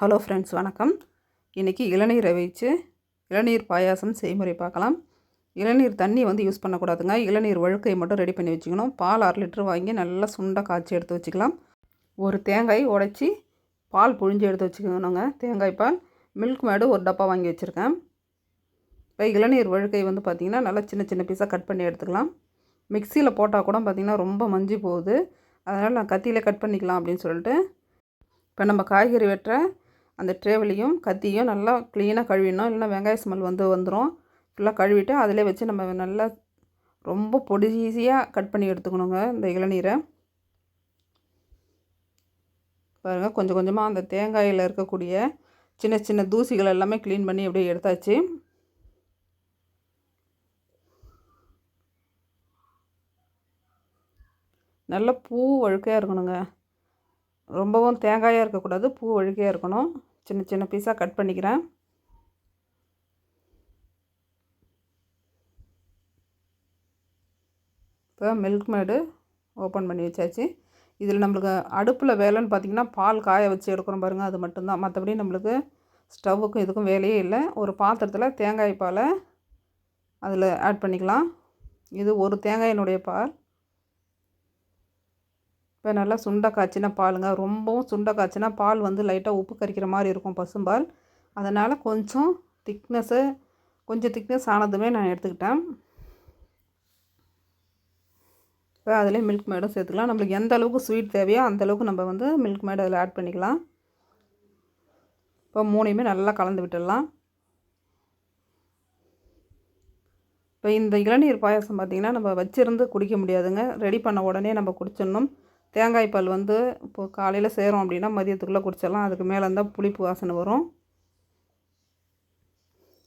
Hello friends வணக்கம். இன்றைக்கி இளநீரை வச்சு இளநீர் பாயாசம் செய்முறை பார்க்கலாம். இளநீர் தண்ணி வந்து யூஸ் பண்ணக்கூடாதுங்க. இளநீர் வழுக்கையை மட்டும் ரெடி பண்ணி வச்சுக்கணும். பால் அரை லிட்டர் வாங்கி நல்லா சுண்டை காய்ச்சி எடுத்து வச்சுக்கலாம். ஒரு தேங்காய் உடைச்சி பால் புழிஞ்சு எடுத்து வச்சுக்கணுங்க. தேங்காய் பால் மில்க் மேடு ஒரு டப்பா வாங்கி வச்சுருக்கேன். இப்போ இளநீர் வழுக்கை வந்து பார்த்திங்கன்னா நல்லா சின்ன சின்ன பீஸாக கட் பண்ணி எடுத்துக்கலாம். மிக்சியில் போட்டால் கூட பார்த்திங்கன்னா ரொம்ப மஞ்சி போகுது. அதனால் நான் கத்தியில் கட் பண்ணிக்கலாம் அப்படின்னு சொல்லிட்டு இப்போ நம்ம காய்கறி வெட்டுற அந்த ட்ரேவிலையும் கத்தியும் நல்லா க்ளீனாக கழுவிடணும். இல்லைன்னா வெங்காய ஸ்மெல் வந்து வந்துடும் ஃபுல்லாக கழுவிட்டு அதிலே வச்சு நம்ம நல்லா ரொம்ப பொடி ஈஸியாக கட் பண்ணி எடுத்துக்கணுங்க இந்த இளநீரை. பாருங்கள் கொஞ்சம் கொஞ்சமாக அந்த தேங்காயில் இருக்கக்கூடிய சின்ன சின்ன தூசிகள் எல்லாமே க்ளீன் பண்ணி அப்படியே எடுத்தாச்சு. நல்ல பூ வழுக்கையாக இருக்கணுங்க. ரொம்பவும் தேங்காயாக இருக்கக்கூடாது பூ வழுக்கையாக இருக்கணும். சின்ன சின்ன பீஸாக கட் பண்ணிக்கிறேன். இப்போ மில்க் மேடு ஓப்பன் பண்ணி வச்சாச்சு. இதில் நம்மளுக்கு அடுப்பில் வேலைன்னு பார்த்திங்கன்னா பால் காய வச்சு எடுக்கிறோம் பாருங்கள் அது மட்டும்தான். மற்றபடி நம்மளுக்கு ஸ்டவ்வுக்கும் இதுக்கும் வேலையே இல்லை. ஒரு பாத்திரத்தில் தேங்காய் பாலை அதில் ஆட் பண்ணிக்கலாம். இது ஒரு தேங்காயினுடைய பால். இப்போ நல்லா சுண்டை காய்ச்சினா பாலுங்க. ரொம்பவும் சுண்டை காய்ச்சினா பால் வந்து லைட்டாக உப்பு கறிக்கிற மாதிரி இருக்கும் பசும்பால். அதனால் கொஞ்சம் திக்னஸ்ஸு கொஞ்சம் திக்னஸ் ஆனதுமே நான் எடுத்துக்கிட்டேன். இப்போ அதிலே மில்க் மேடும் சேர்த்துக்கலாம். நம்மளுக்கு எந்த அளவுக்கு ஸ்வீட் தேவையோ அந்தளவுக்கு நம்ம வந்து மில்க் மேட் அதில் ஆட் பண்ணிக்கலாம். இப்போ மூணையுமே நல்லா கலந்து விட்டுடலாம். இப்போ இந்த இளநீர் பாயாசம் பார்த்திங்கன்னா நம்ம வச்சுருந்து குடிக்க முடியாதுங்க. ரெடி பண்ண உடனே நம்ம குடிச்சிடணும். தேங்காய் பால் வந்து இப்போது காலையில் செய்கிறோம் அப்படின்னா மதியத்துக்குள்ளே குடிச்சிடலாம். அதுக்கு மேலே இருந்தால் புளிப்பு வாசனை வரும்.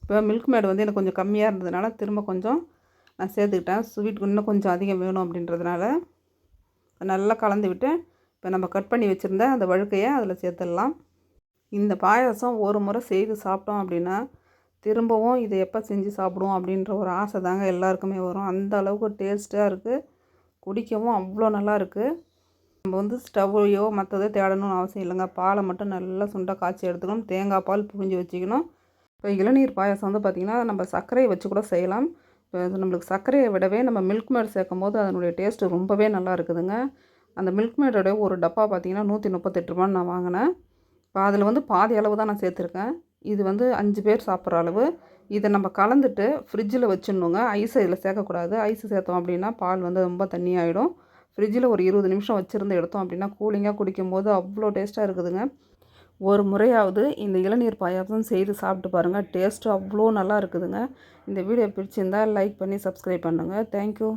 இப்போ மில்க் மேடு வந்து எனக்கு கொஞ்சம் கம்மியாக இருந்ததுனால திரும்ப கொஞ்சம் நான் சேர்த்துக்கிட்டேன். ஸ்வீட் இன்னும் கொஞ்சம் அதிகம் வேணும் அப்படின்றதுனால. நல்லா கலந்து விட்டு இப்போ நம்ம கட் பண்ணி வச்சுருந்த அந்த வழுக்கையை அதில் சேர்த்துடலாம். இந்த பாயாசம் ஒரு முறை செய்து சாப்பிட்டோம் அப்படின்னா திரும்பவும் இதை எப்போ செஞ்சு சாப்பிடுவோம் அப்படின்ற ஒரு ஆசை தாங்க எல்லாருக்குமே வரும். அந்த அளவுக்கு டேஸ்ட்டாக இருக்குது குடிக்கவும் அவ்வளோ நல்லா இருக்குது நம்ம வந்து ஸ்டவ்வையோ மற்றதோ தேடணும்னு அவசியம் இல்லைங்க. பாலை மட்டும் நல்லா சுண்டை காய்ச்சி எடுத்துக்கணும். தேங்காய் பால் புழிஞ்சு வச்சுக்கணும். இப்போ இளநீர் பாயசம் வந்து பார்த்திங்கன்னா நம்ம சர்க்கரையை வச்சு கூட செய்யலாம். இப்போ நம்மளுக்கு சர்க்கரையை விடவே நம்ம மில்க் மேட் சேர்க்கும் போது அதனுடைய டேஸ்ட்டு ரொம்பவே நல்லா இருக்குதுங்க. அந்த மில்க் மேடோடைய ஒரு டப்பா பார்த்திங்கன்னா நூற்றி முப்பத்தெட்டு ரூபான்னு நான் வாங்கினேன். இப்போ அதில் வந்து பாதி அளவு தான் நான் சேர்த்துருக்கேன். இது வந்து அஞ்சு பேர் சாப்பிட்ற அளவு. இதை நம்ம கலந்துட்டு ஃப்ரிட்ஜில் வச்சிடணுங்க. ஐஸை இதில் சேர்க்கக்கூடாது. ஐஸ் சேர்த்தோம் அப்படின்னா பால் வந்து ரொம்ப தண்ணியாகிடும் ஃப்ரிட்ஜில் ஒரு இருபது நிமிஷம் வச்சுருந்து எடுத்தோம் அப்படின்னா கூலிங்காக குடிக்கும்போது அவ்வளோ டேஸ்ட்டாக இருக்குதுங்க. ஒரு முறையாவது இந்த இளநீர் பாயாசம் செய்து சாப்பிட்டு பாருங்கள் டேஸ்ட்டு அவ்வளோ நல்லா இருக்குதுங்க. இந்த வீடியோ பிடிச்சிருந்தால் லைக் பண்ணி சப்ஸ்கிரைப் பண்ணுங்கள் தேங்க்யூ